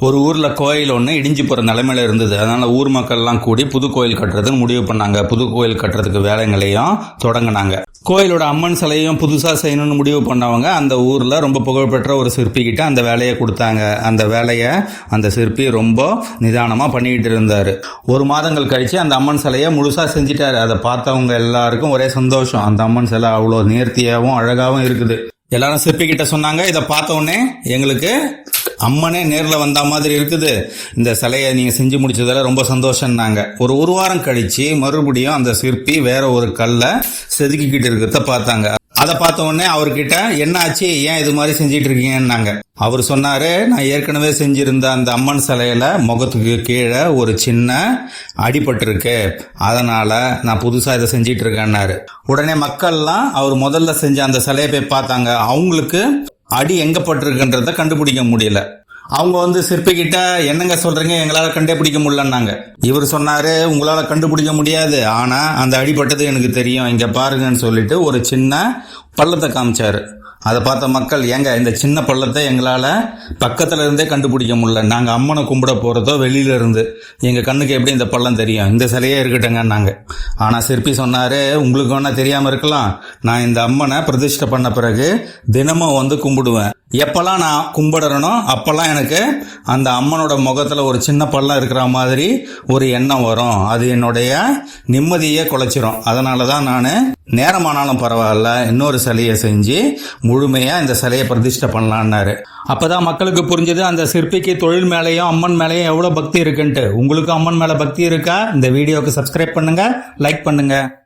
ஒரு ஊரில் கோயில் ஒன்று இடிஞ்சு போகிற நிலமையில இருந்தது. அதனால் ஊர் மக்கள்லாம் கூடி புது கோயில் கட்டுறதுன்னு முடிவு பண்ணாங்க. புது கோயில் கட்டுறதுக்கு வேலைங்களையும் தொடங்கினாங்க. கோயிலோட அம்மன் சிலையும் புதுசாக செய்யணும்னு முடிவு பண்ணவங்க அந்த ஊரில் ரொம்ப புகழ்பெற்ற ஒரு சிற்பிக்கிட்ட அந்த வேலையை கொடுத்தாங்க. அந்த வேலையை அந்த சிற்பி ரொம்ப நிதானமாக பண்ணிக்கிட்டு இருந்தார். ஒரு மாதங்கள் கழித்து அந்த அம்மன் சிலையை முழுசாக செஞ்சிட்டாரு. அதை பார்த்தவங்க எல்லாருக்கும் ஒரே சந்தோஷம். அந்த அம்மன் சிலை அவ்வளோ நேர்த்தியாகவும் அழகாகவும் இருக்குது. எல்லாரும் சிற்பி கிட்ட சொன்னாங்க. இதை பார்த்த உடனே எங்களுக்கு அம்மனே நேரில் வந்த மாதிரி இருக்குது. இந்த சிலையை நீங்கள் செஞ்சு முடிச்சதில் ரொம்ப சந்தோஷம்னாங்க. ஒரு ஒரு வாரம் கழிச்சு மறுபடியும் அந்த சிற்பி வேற ஒரு கல்லை செதுக்கிக்கிட்டு இருக்கிறத பார்த்தாங்க. அதை பார்த்த உடனே அவர்கிட்ட என்ன ஆச்சு ஏன் இது மாதிரி செஞ்சிட்டு இருக்கீங்கன்னாங்க. அவர் சொன்னாரு நான் ஏற்கனவே செஞ்சிருந்த அந்த அம்மன் சிலையில முகத்துக்கு கீழே ஒரு சின்ன அடிபட்டிருக்கு. அதனால நான் புதுசா இதை செஞ்சிட்டு இருக்கேன்னாரு. உடனே மக்கள்லாம் அவர் முதல்ல செஞ்ச அந்த சிலையை போய் பார்த்தாங்க. அவங்களுக்கு அடி எங்க பட்டிருக்குன்றத கண்டுபிடிக்க முடியல. அவங்க வந்து சிற்பிகிட்ட என்னங்க சொல்றீங்க? எங்களால கண்டுபிடிக்க முடியலன்னாங்க. இவர் சொன்னாரு உங்களால கண்டுபிடிக்க முடியாது. ஆனா அந்த அடிபட்டது எனக்கு தெரியும். இங்க பாருங்கன்னு சொல்லிட்டு ஒரு சின்ன பள்ளத்தை காமிச்சார். அதை பார்த்த மக்கள் ஏங்க இந்த சின்ன பள்ளத்தை எங்களால் பக்கத்துல இருந்தே கண்டுபிடிக்க முடியல. நாங்கள் அம்மனை கும்பிட போகிறதோ வெளியில இருந்து. எங்கள் கண்ணுக்கு எப்படி இந்த பள்ளம் தெரியும்? இந்த சிலையே இருக்கட்டுங்கன்னாங்க ஆனால் சிற்பி சொன்னார் உங்களுக்கு வேணால் தெரியாமல் இருக்கலாம். நான் இந்த அம்மனை பிரதிஷ்டை பண்ண பிறகு தினமும் வந்து கும்பிடுவேன். எப்பெல்லாம் நான் கும்பிடுறேனோ அப்போல்லாம் எனக்கு அந்த அம்மனோட முகத்தில் ஒரு சின்ன பள்ளம் இருக்கிற மாதிரி ஒரு எண்ணம் வரும். அது என்னுடைய நிம்மதியே குலைச்சிரும். அதனால தான் நான் நேரமானாலும் பரவாயில்ல இன்னொரு சிலையை செஞ்சு முழுமையாக இந்த சிலையை பிரதிஷ்டை பண்ணலான்னாரு. அப்பதான் மக்களுக்கு புரிஞ்சது அந்த சிற்பிக்கு தொழில் மேலேயும் அம்மன் மேலேயும் எவ்வளோ பக்தி இருக்குன்ட்டு. உங்களுக்கு அம்மன் மேலே பக்தி இருக்கா? இந்த வீடியோவுக்கு சப்ஸ்கிரைப் பண்ணுங்க லைக் பண்ணுங்க.